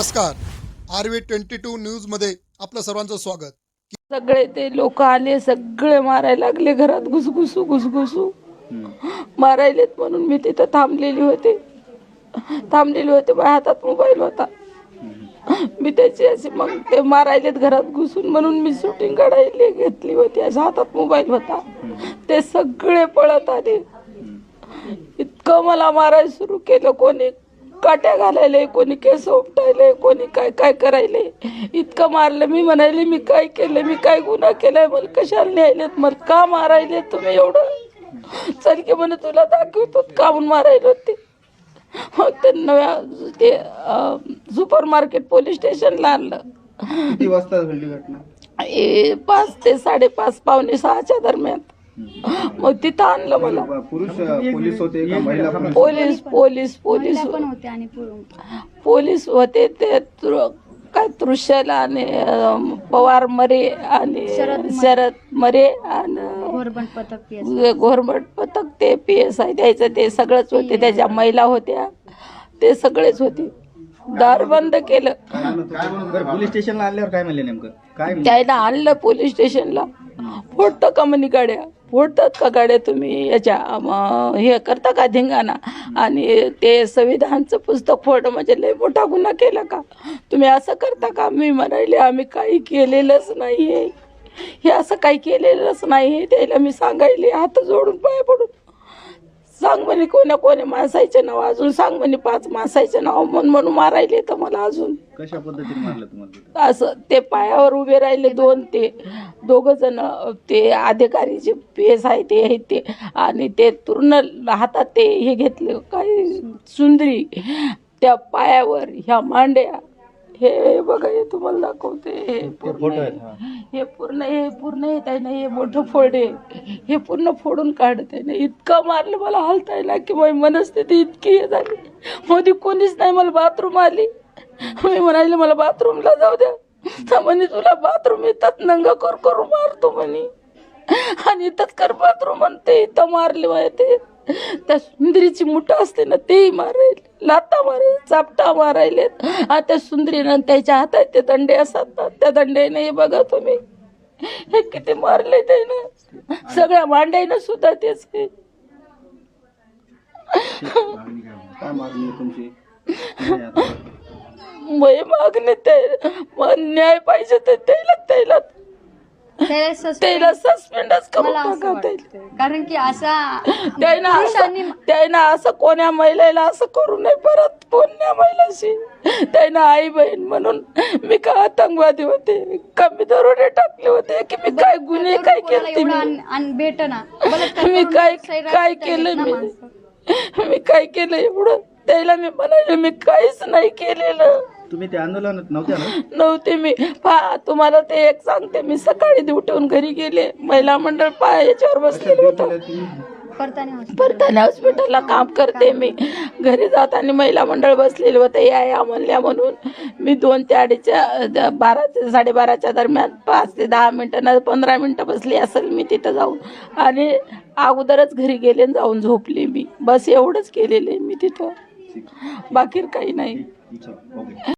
नमस्कार. R V twenty two न्यूजमध्ये आपलं सर्वांचं स्वागत. सगळे ते लोक आले सगळे मारायला लागले घरात घुसघुसू घुसघुसू. मारायलेत म्हणून मी तिथं थांबलेली होते. थांबलेली होते माझ्या हातात मोबाईल होता. मी त्याची अशी मग ते मारायलेत घरात घुसून म्हणून मी शूटिंग काढायला घेतली होती. अशा हातात मोबाईल होता. ते सगळे पळत आले. इतकं मला मारायला सुरू केलं कोणी. काट्या घालायले कोणी केस उपटायले कोणी काय काय करायले. इतकं मारलं मी म्हणाले मी काय केलं मी काय गुन्हा केलाय मला कशाला लिहायलेत मला का मारायले तुम्ही एवढं? चल की म्हणे तुला दाखवतो का म्हणून मारायला ते मग ते नव्या ते सुपर मार्केट पोलीस स्टेशनला आणलं. किती वाजता घडली घटना? ए पाच ते साडेपाच पावणे सहाच्या दरम्यान. मग तिथं आणलं मला. पुरुष पोलीस होते का महिला पोलीस? पोलीस पोलीस पोलीस पण होते आणि पुरुष. पोलीस होते ते तृ- काय तृषला आणि अं, पवार मरे आणि शरद मरे. शरद मरे आणि घोरबंद पथक पीएस घोरमट पथक ते पी एस आय द्यायचं ते सगळंच होते. त्याच्या महिला होत्या. ते सगळेच होते. दार बंद केलं बरं पोलीस स्टेशनला आणल्यावर काय म्हणले नेमकं? काय? त्याला आणलं पोलीस स्टेशनला. फोडतं का म्हणे गाड्या फोडतात का गाड्या तुम्ही? याच्या हे करता का धिंगाणा? आणि ते संविधानचं पुस्तक फोड म्हणजे लय मोठा गुन्हा केला का? तुम्ही असं करता का? मी म्हणाले आम्ही काही केलेलंच नाही आहे हे असं काही केलेलंच नाही आहे त्याला मी सांगायले हात जोडून पाय पडून सांग म्हणे कोण्या कोण्या माणसाचे नाव अजून सांग म्हणे पाच माणसाचे नाव म्हणून म्हणून मारायले तर मला अजून कशा पद्धतीने मारलं तुम्हाला तिथं? असं ते पायावर उभे राहिले दोन ते दोघ जण ते अधिकारी जे पेस आहे ते आहेत ते आणि ते पूर्ण हातात ते हे घेतले काय सुंदरी त्या पायावर ह्या मांड्या हे बघा हे तुम्हाला दाखवते. हे पूर्ण हे. पूर्ण हे पूर्ण येत आहे ना हे मोठं फोडे हे पूर्ण फोडून काढत आहे ना. इतकं मारलं मला हलता येईल की माझी मनस्थिती इतकी हे झाली. मोदी कोणीच नाही मला बाथरूम आली. मी म्हणाले मला बाथरूमला जाऊ द्या. तर म्हणे तुला बाथरूम येतात नंग कर करू मारतो म्हणे. आणि इथंच कर बाथरूम म्हणते इथं मारले माय ते. त्या सुंदरीची मुठ असते ना तेही मारायले लाता मारायले चापटा मारायले आणि त्या सुंदरीनं त्याच्या हातात ते दंडे असतात. ना त्या दंड्याने हे बघा तुम्ही. हे किती मारले त्यानं. सगळ्या मांड्यानं सुद्धा तेच हे. काय मारली तुमची? नाही आता. मय मागणे ते मग न्याय पाहिजे तर त्याला त्याला त्याला suspend- त्याला सस्पेंडच करून मला असं टाका त्याला वाटतं. कारण की असा त्यानं पुरुषांनी असं त्यानं असं कोण्या महिलेला असं करू नये परत कोण्या महिलाशी. त्यानं आई बहीण म्हणून मी का आतंकवादी होते? का मी दरोडे टाकले होते? की मी काय गुन्हे काय कोणाला केले एवढं आण- भेट ना. बलात्कार मी करून काय काय केलं ना मी? माणसं. मी काय केलं एवढं? त्याला मी म्हणाले मी काहीच नाही केलेलं. तुम्ही त्या आंदोलनात नव्हत्या ना? नव्हते मी. पहा तुम्हाला ते एक सांगते. मी सकाळी उठून घरी गेले. महिला मंडळ पा याच्यावर बसलेलं होतं. परताने हॉस्पिटलला काम करते मी. घरी जाताना महिला मंडळ बसलेले होते. या या म्हणल्या म्हणून मी दोन ते अडीचच्या द- बारा ते साडेबाराच्या दरम्यान पाच ते दहा मिनटं ना पंधरा मिनटं बसली असेल मी तिथं जाऊन. आणि अगोदरच घरी गेले आणि जाऊन झोपले मी. बस एवढंच केलेलं आहे मी तिथं. बाकी काही नाही. अच्छा, ओके.